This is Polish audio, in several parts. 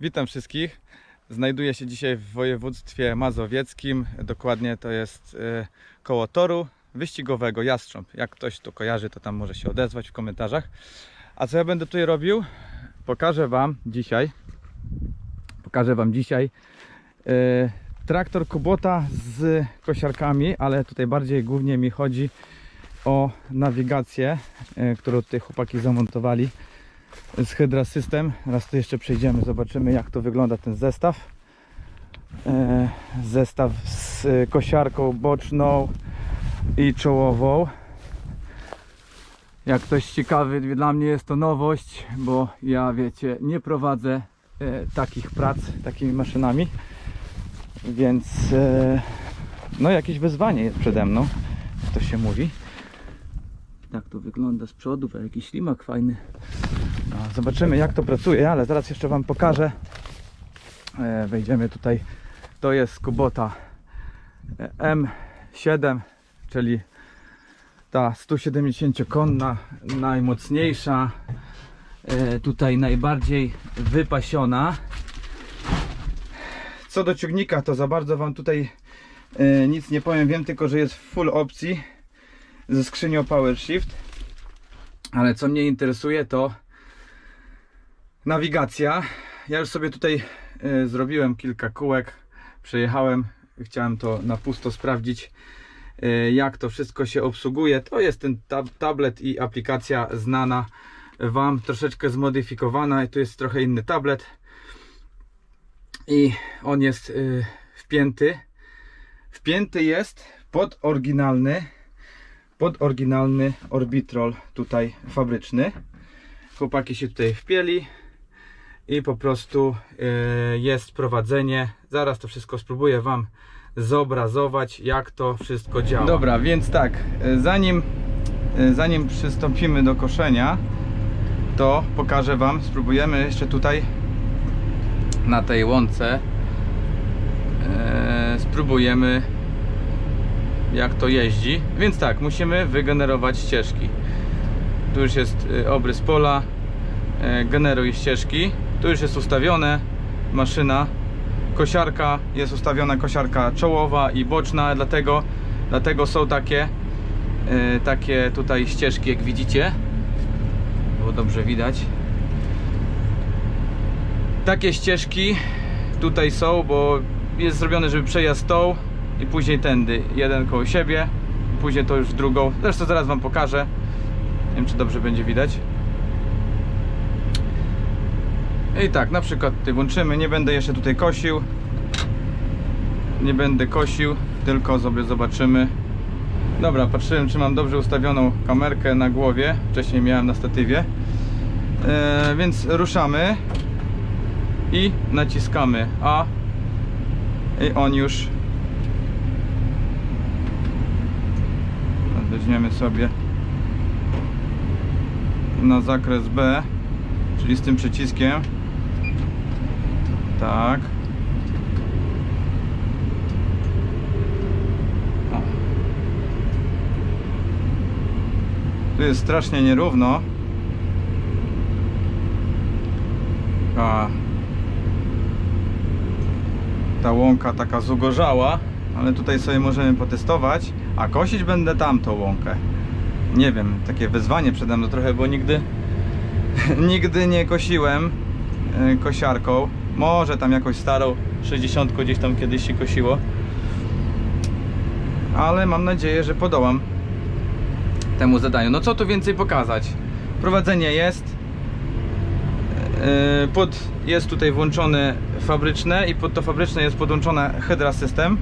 Witam wszystkich. Znajduję się dzisiaj w województwie mazowieckim. Dokładnie to jest e, koło toru wyścigowego Jastrząb. Jak ktoś to kojarzy, to tam może się odezwać w komentarzach. A co ja będę tutaj robił? Pokażę Wam dzisiaj. Pokażę Wam dzisiaj e, traktor Kubota z kosiarkami, ale tutaj bardziej głównie mi chodzi o nawigację, e, którą tutaj chłopaki zamontowali z Hydra System. Raz tu jeszcze przejdziemy, zobaczymy jak to wygląda ten zestaw. E, zestaw z kosiarką boczną i czołową. Jak ktoś ciekawy, dla mnie jest to nowość, bo ja wiecie, nie prowadzę e, takich prac takimi maszynami, więc e, no jakieś wyzwanie jest przede mną, jak to się mówi. Tak to wygląda z przodu, jakiś ślimak fajny. No, zobaczymy jak to pracuje, ale zaraz jeszcze Wam pokażę. E, wejdziemy tutaj. To jest Kubota e, M7, czyli ta 170-konna, najmocniejsza, e, tutaj najbardziej wypasiona. Co do ciągnika, to za bardzo Wam tutaj nic nie powiem. Wiem tylko, że jest full opcji ze skrzynią Power Shift. Ale co mnie interesuje, to nawigacja. Ja już sobie tutaj e, zrobiłem kilka kółek, przejechałem, chciałem to na pusto sprawdzić, e, jak to wszystko się obsługuje. To jest ten tab tablet i aplikacja znana Wam, troszeczkę zmodyfikowana. I tu jest trochę inny tablet i on jest e, wpięty. Wpięty jest pod oryginalny, pod oryginalny Orbitrol tutaj fabryczny. Chłopaki się tutaj wpieli i po prostu y, jest prowadzenie. Zaraz to wszystko spróbuję Wam zobrazować, jak to wszystko działa. Dobra, więc tak, y, zanim, y, zanim przystąpimy do koszenia, to pokażę Wam, spróbujemy jeszcze tutaj na tej łące, spróbujemy jak to jeździ. Więc tak, musimy wygenerować ścieżki. Tu już jest obrys pola, generuj ścieżki. Tu już jest ustawione maszyna. Kosiarka, jest ustawiona kosiarka czołowa i boczna, dlatego, dlatego są takie, y, takie tutaj ścieżki, jak widzicie. Było dobrze widać. Takie ścieżki tutaj są, bo jest zrobione, żeby przejazd tą i później tędy. Jeden koło siebie, później to już drugą. Zresztą zaraz Wam pokażę. Nie wiem, czy dobrze będzie widać. I tak, na przykład tutaj włączymy. Nie będę jeszcze tutaj kosił. Nie będę kosił, tylko sobie zobaczymy. Dobra, patrzyłem, czy mam dobrze ustawioną kamerkę na głowie. Wcześniej miałem na statywie. E, więc ruszamy i naciskamy A i on już weźmiemy sobie na zakres B czyli z tym przyciskiem tak. O. tu jest strasznie nierówno. A. Ta łąka taka zugorzała ale tutaj sobie możemy potestować. A kosić będę tamtą łąkę. Nie wiem, takie wyzwanie przede mną trochę, bo nigdy nigdy nie kosiłem e, kosiarką może tam jakąś starą 60 gdzieś tam kiedyś się kosiło. Ale mam nadzieję, że podołam temu zadaniu. No co tu więcej pokazać? Prowadzenie jest. E, pod, jest tutaj włączone fabryczne i pod to fabryczne jest podłączona Hydra System.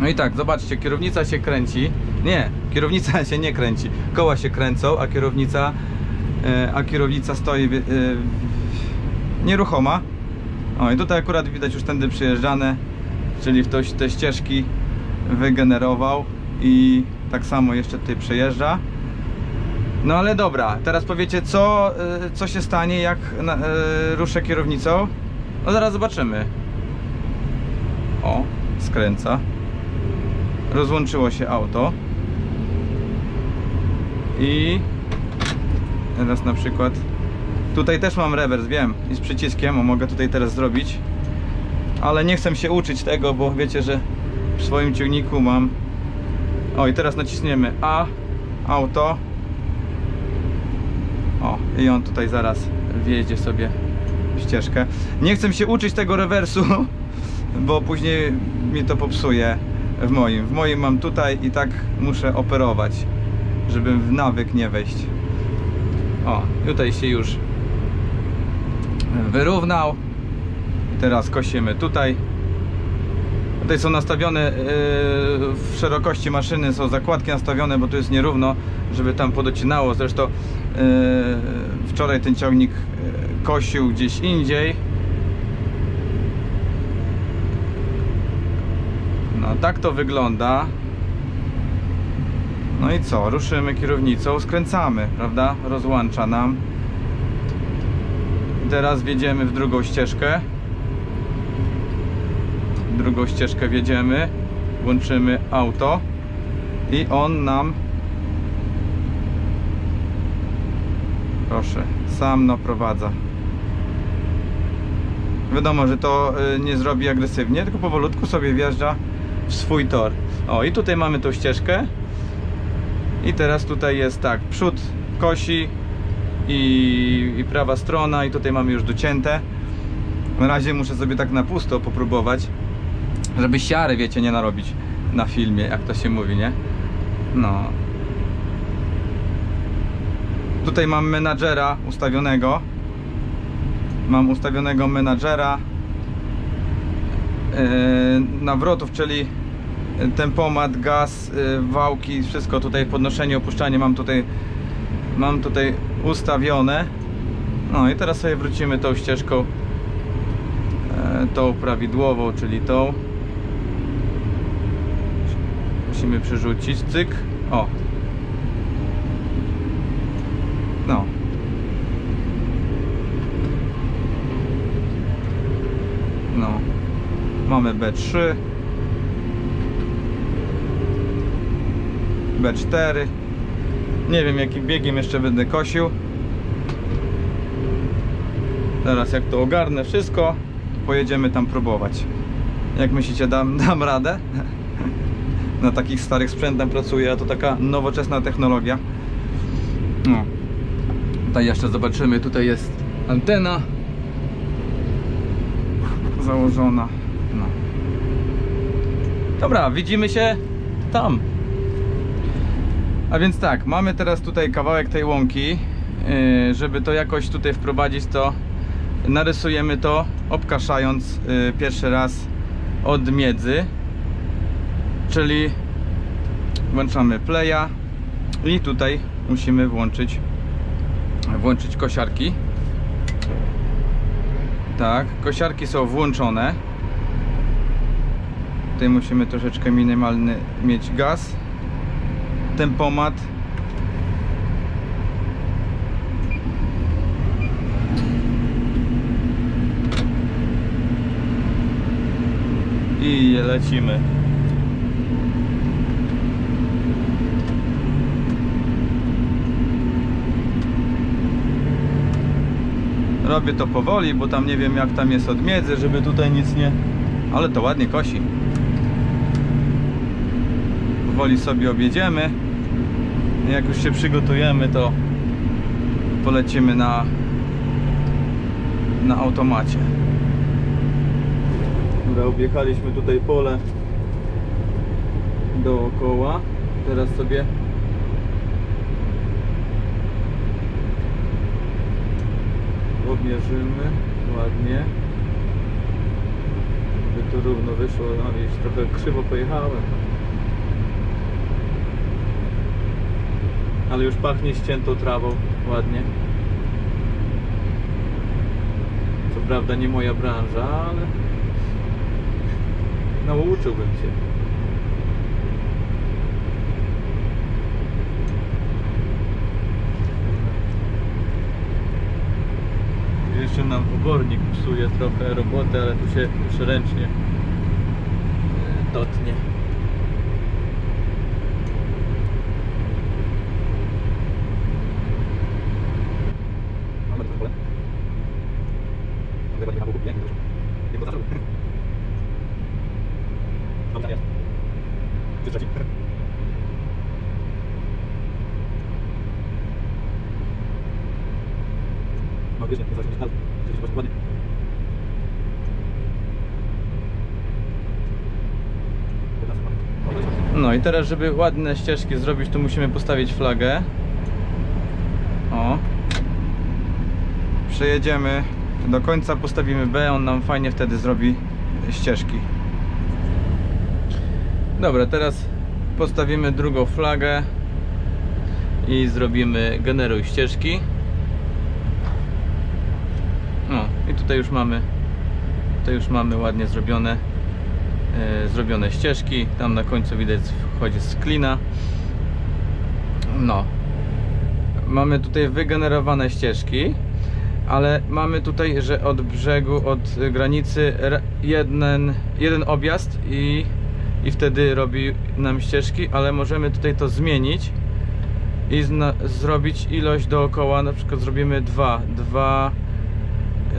No i tak, zobaczcie, kierownica się kręci. Nie, kierownica się nie kręci. Koła się kręcą, a kierownica e, a kierownica stoi e, nieruchoma o i tutaj akurat widać już tędy przyjeżdżane czyli ktoś te ścieżki wygenerował i tak samo jeszcze tutaj przejeżdża no ale dobra, teraz powiecie co, y, co się stanie jak y, ruszę kierownicą? No zaraz zobaczymy. O, skręca. Rozłączyło się auto. I teraz na przykład Tutaj też mam rewers, wiem, i z przyciskiem, o, mogę tutaj teraz zrobić. Ale nie chcę się uczyć tego, bo wiecie, że w swoim ciągniku mam... O, i teraz naciśniemy A, auto. O, i on tutaj zaraz wjedzie sobie ścieżkę. Nie chcę się uczyć tego rewersu, bo później mi to popsuje w moim. W moim mam tutaj i tak muszę operować, żeby w nawyk nie wejść. O, tutaj się już wyrównał. Teraz kosimy tutaj. Tutaj są nastawione yy, w szerokości maszyny, są zakładki nastawione, bo tu jest nierówno, żeby tam podocinało. Zresztą yy, wczoraj ten ciągnik yy, kosił gdzieś indziej. No tak to wygląda. No i co? Ruszymy kierownicą, skręcamy, prawda? Rozłącza nam. Teraz wjedziemy w drugą ścieżkę. Drugą ścieżkę wjedziemy, włączymy auto i on nam proszę, sam naprowadza. Wiadomo, że to y, nie zrobi agresywnie, tylko powolutku sobie wjeżdża w swój tor. O, i tutaj mamy tą ścieżkę. I teraz tutaj jest tak, przód kosi i, i prawa strona i tutaj mamy już docięte. Na razie muszę sobie tak na pusto popróbować, żeby siary, wiecie, nie narobić na filmie, jak to się mówi, nie? No. Tutaj mam menadżera ustawionego. Mam ustawionego menadżera yy, nawrotów, czyli tempomat, gaz, yy, wałki, wszystko tutaj podnoszenie, opuszczanie mam tutaj mam tutaj ustawione. No i teraz sobie wrócimy tą ścieżką e, tą prawidłową, czyli tą. Musimy przerzucić, cyk. O. No. No. Mamy B3. B4. Nie wiem jakim biegiem jeszcze będę kosił. Teraz jak to ogarnę wszystko, pojedziemy tam próbować. Jak myślicie, dam, dam radę? Na takich starych sprzętach pracuję, a to taka nowoczesna technologia. No. Tutaj jeszcze zobaczymy, tutaj jest antena założona. No. Dobra, widzimy się tam. A więc tak, mamy teraz tutaj kawałek tej łąki. Yy, Żeby to jakoś tutaj wprowadzić, to narysujemy to, obkaszając yy, pierwszy raz od miedzy. Czyli włączamy playa i tutaj musimy włączyć włączyć kosiarki. Tak, kosiarki są włączone. Tutaj musimy troszeczkę minimalny mieć gaz tempomat. I lecimy. Robię to powoli, bo tam nie wiem jak tam jest od miedzy, żeby tutaj nic nie ale to ładnie kosi. Powoli sobie objedziemy. Jak już się przygotujemy, to polecimy na, na automacie. Dobra, objechaliśmy tutaj pole dookoła. Teraz sobie obmierzymy ładnie. Żeby to równo wyszło. No trochę krzywo pojechałem. Ale już pachnie ściętą trawą ładnie. Co prawda nie moja branża, ale nauczyłbym się. Jeszcze nam obornik psuje trochę roboty, ale tu się już ręcznie e, dotnie. Mamy to w ogóle. chyba nie ma Bóg, nie? Nie potrafił. Mam zamiar. Czy trzeci? No wiesz, nie, nie zacznie, ale żebyś po ładnie. No i teraz, żeby ładne ścieżki zrobić, to musimy postawić flagę. O. Przejedziemy do końca, postawimy B, on nam fajnie wtedy zrobi ścieżki. Dobra, teraz postawimy drugą flagę i zrobimy generuj ścieżki. No i tutaj już mamy tutaj już mamy ładnie zrobione zrobione ścieżki. Tam na końcu widać wchodzi z klina. No. Mamy tutaj wygenerowane ścieżki, ale mamy tutaj, że od brzegu, od granicy ra- jeden, jeden objazd i, i wtedy robi nam ścieżki, ale możemy tutaj to zmienić i zna, zrobić ilość dookoła, na przykład zrobimy dwa, dwa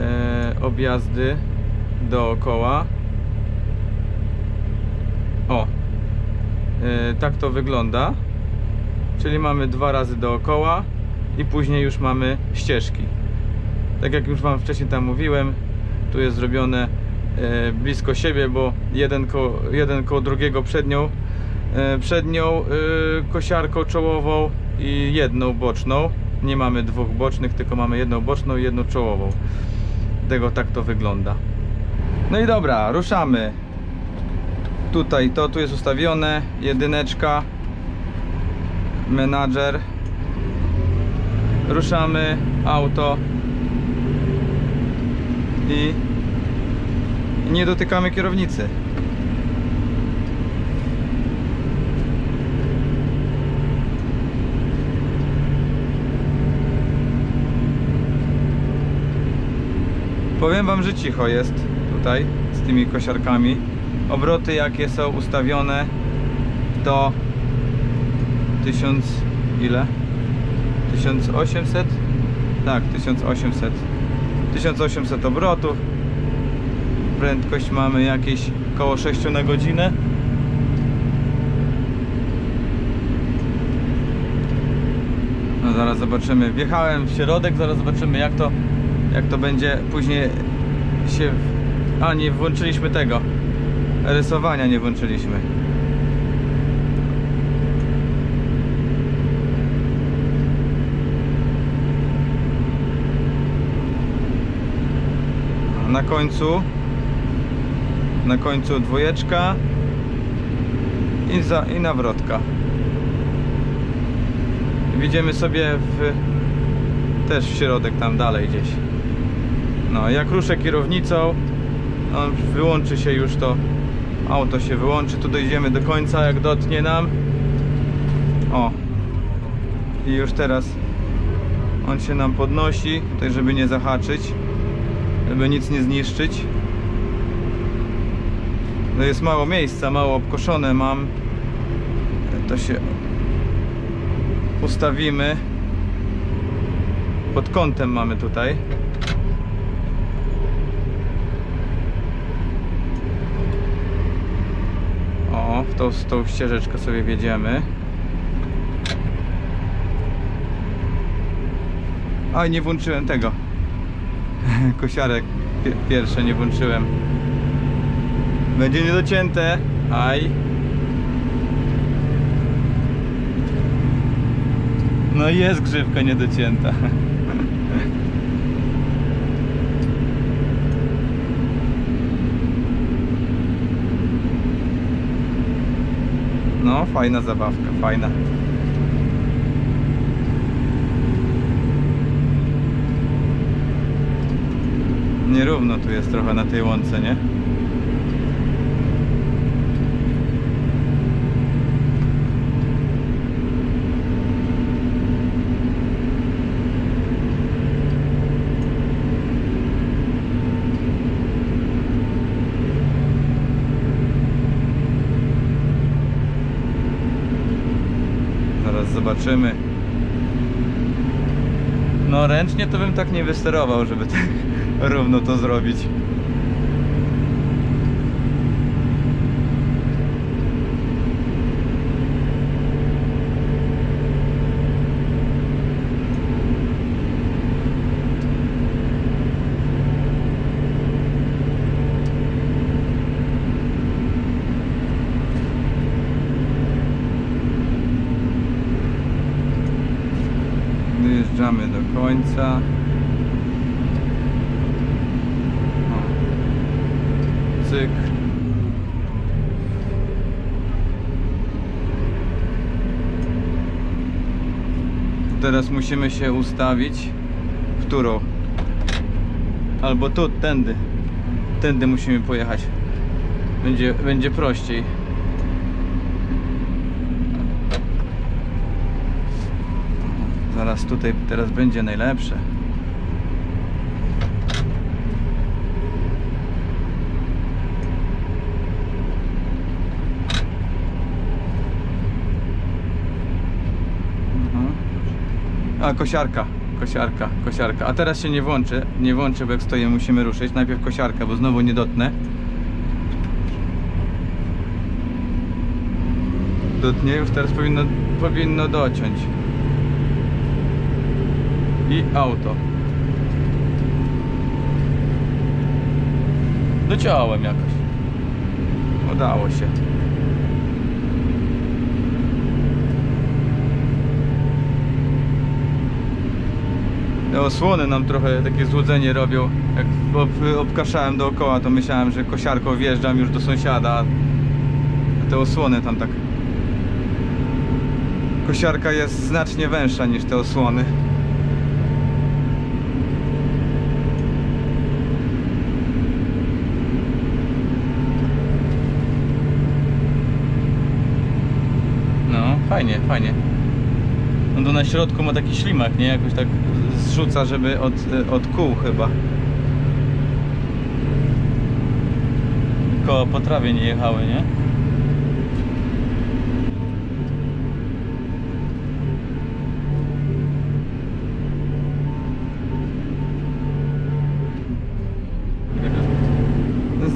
e, objazdy dookoła. O, e, tak to wygląda. Czyli mamy dwa razy dookoła i później już mamy ścieżki. Tak jak już Wam wcześniej tam mówiłem, tu jest zrobione e, blisko siebie, bo jeden koło, jeden koło drugiego przed nią, e, przed e, kosiarką czołową i jedną boczną. Nie mamy dwóch bocznych, tylko mamy jedną boczną i jedną czołową. Tego tak to wygląda. No i dobra, ruszamy. Tutaj to tu jest ustawione, jedyneczka, menadżer. Ruszamy auto i nie dotykamy kierownicy. Powiem wam, że cicho jest tutaj z tymi kosiarkami. Obroty jakie są ustawione to 1000 ile? 1800? Tak, 1800. 1800 obrotów. Prędkość mamy jakieś koło 6 na godzinę. No zaraz zobaczymy. Wjechałem w środek, zaraz zobaczymy jak to jak to będzie później się a nie włączyliśmy tego rysowania nie włączyliśmy. Na końcu na końcu dwójeczka i, za, i nawrotka Widzimy sobie w, też w środek tam dalej gdzieś. No jak ruszę kierownicą on wyłączy się już to auto się wyłączy tu dojdziemy do końca jak dotnie nam. O. I już teraz on się nam podnosi tutaj żeby nie zahaczyć żeby nic nie zniszczyć. No jest mało miejsca, mało obkoszone mam. To się ustawimy. Pod kątem mamy tutaj w tą, w tą ścieżeczkę sobie wjedziemy. A nie włączyłem tego. Kosiarek pi- pierwsze nie włączyłem. Będzie niedocięte. Aj. No jest grzywka niedocięta Fajna zabawka, fajna. Nierówno tu jest trochę na tej łące, nie? Zaraz zobaczymy. No ręcznie to bym tak nie wysterował, żeby tak równo to zrobić. O. Cyk. Teraz musimy się ustawić w którą? Albo tu, tędy. Tędy musimy pojechać. Będzie, będzie prościej. Zaraz tutaj teraz będzie najlepsze. Mhm. A kosiarka, kosiarka, kosiarka. A teraz się nie włączy, nie włączy, bo jak stoję musimy ruszyć. Najpierw kosiarka, bo znowu nie dotnę. Dotnie już teraz powinno, powinno dociąć i auto. Dociąłem jakoś. Udało się. Te osłony nam trochę takie złudzenie robią. Jak ob, obkaszałem dookoła, to myślałem, że kosiarką wjeżdżam już do sąsiada. A te osłony tam tak. Kosiarka jest znacznie węższa niż te osłony. No, fajnie, fajnie. No to na środku ma taki ślimak, nie? Jakoś tak zrzuca, żeby od, od kół chyba. Koła po trawie nie jechały, nie?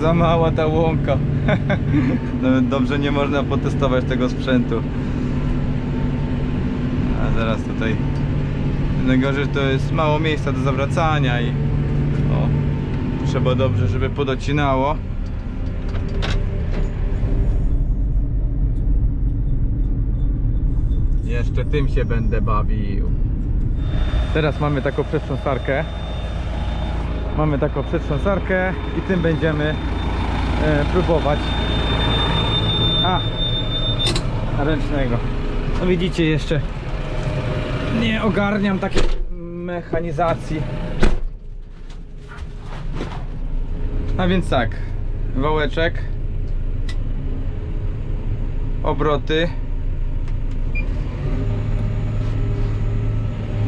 Za mała ta łąka. Dobrze nie można potestować tego sprzętu. Zaraz tutaj najgorzej, to jest mało miejsca do zawracania i o, trzeba dobrze, żeby podocinało. Jeszcze tym się będę bawił. Teraz mamy taką przetrząsarkę. Mamy taką przetrząsarkę i tym będziemy e, próbować. A, ręcznego. No widzicie jeszcze nie ogarniam takiej mechanizacji. A więc tak, wałeczek, obroty,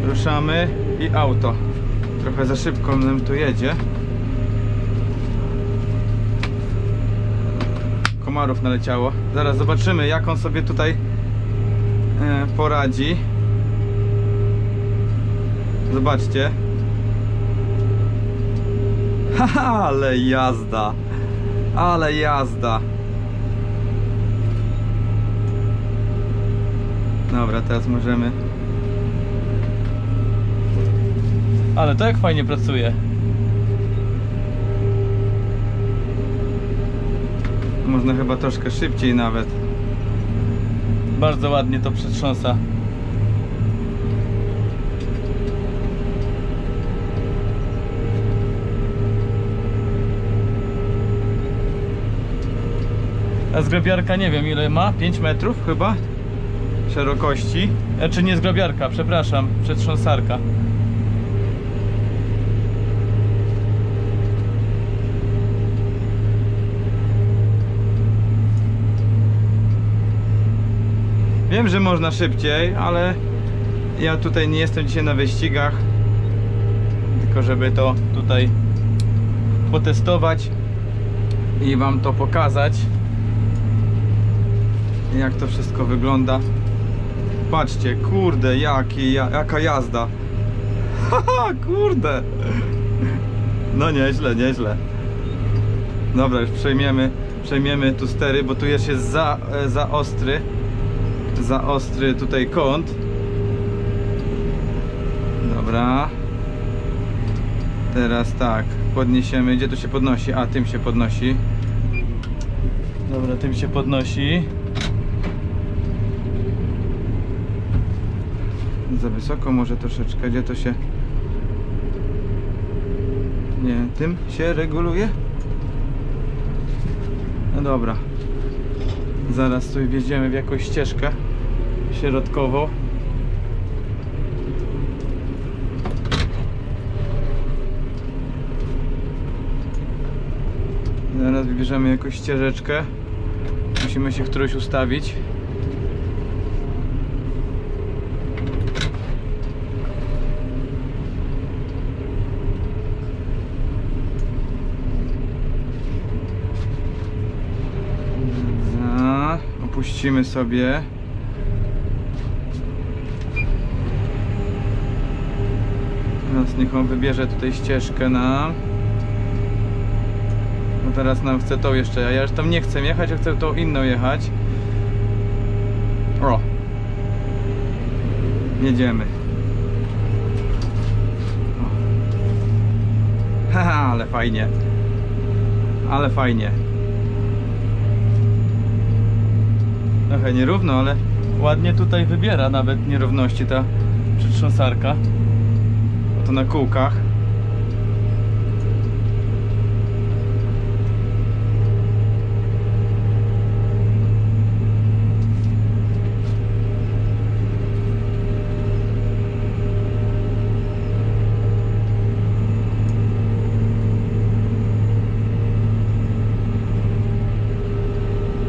ruszamy i auto. Trochę za szybko nam tu jedzie. Komarów naleciało. Zaraz zobaczymy jak on sobie tutaj e, poradzi. Zobaczcie. Haha, ale jazda. Ale jazda. Dobra, teraz możemy. Ale to jak fajnie pracuje. Można chyba troszkę szybciej nawet. Bardzo ładnie to przetrząsa. A zgrabiarka nie wiem ile ma, 5 metrów chyba szerokości. Znaczy nie zgrabiarka, przepraszam, przetrząsarka. Wiem, że można szybciej, ale ja tutaj nie jestem dzisiaj na wyścigach. Tylko żeby to tutaj potestować i wam to pokazać jak to wszystko wygląda patrzcie, kurde, jaki, ja, jaka jazda haha, kurde No nieźle, nieźle. Dobra, już przejmiemy, przejmiemy tu stery, bo tu jest za, e, za ostry. Za ostry tutaj kąt. Dobra. Teraz tak, podniesiemy. Gdzie tu się podnosi? A, tym się podnosi. Dobra, tym się podnosi. Za wysoko może troszeczkę. Gdzie to się... Nie, tym się reguluje? No dobra. Zaraz tu wjedziemy w jakąś ścieżkę środkową. Zaraz wybierzemy jakąś ścieżeczkę. Musimy się w którąś ustawić. Za, opuścimy sobie. Teraz niech on wybierze tutaj ścieżkę nam. No teraz nam chce tą jeszcze, ja już tam nie chcę jechać, ja chcę tą inną jechać. O! Jedziemy. Haha, ale fajnie. Ale fajnie. Trochę nierówno, ale ładnie tutaj wybiera nawet nierówności ta przytrząsarka. Oto na kółkach.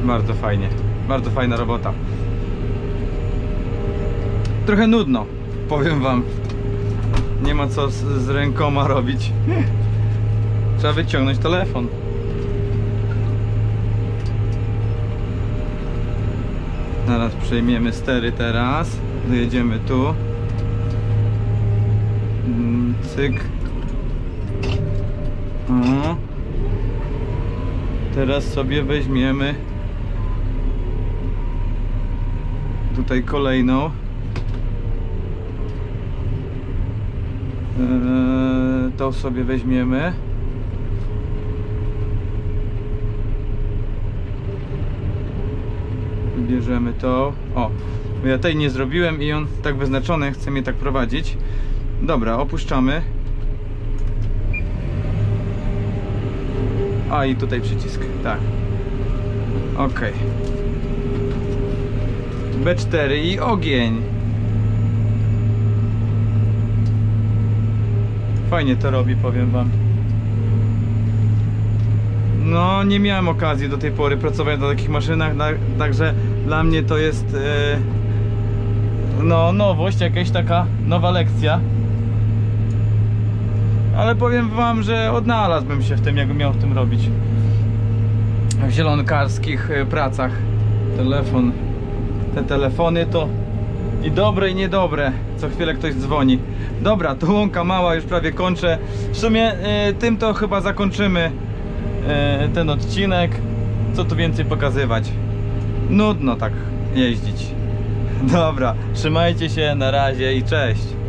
Bardzo fajnie. Bardzo fajna robota. Trochę nudno, powiem wam. Nie ma co z, z rękoma robić. Trzeba wyciągnąć telefon. Zaraz przejmiemy stery teraz. Dojedziemy tu. Mm, Cyk. O. Teraz sobie weźmiemy tutaj kolejną. Eee, tą sobie weźmiemy. Bierzemy to. O, ja tej nie zrobiłem i on tak wyznaczony chce mnie tak prowadzić. Dobra, opuszczamy. A i tutaj przycisk, tak. Okej. B4 i ogień. Fajnie to robi, powiem wam. No, nie miałem okazji do tej pory pracować na takich maszynach, na, także dla mnie to jest e, no nowość, jakaś taka nowa lekcja. Ale powiem wam, że odnalazłbym się w tym, jakbym miał w tym robić. W zielonkarskich e, pracach. Telefon te telefony to i dobre i niedobre. Co chwilę ktoś dzwoni. Dobra, to łąka mała, już prawie kończę. W sumie y, tym to chyba zakończymy y, ten odcinek. Co tu więcej pokazywać? Nudno tak jeździć. Dobra, trzymajcie się, na razie i cześć.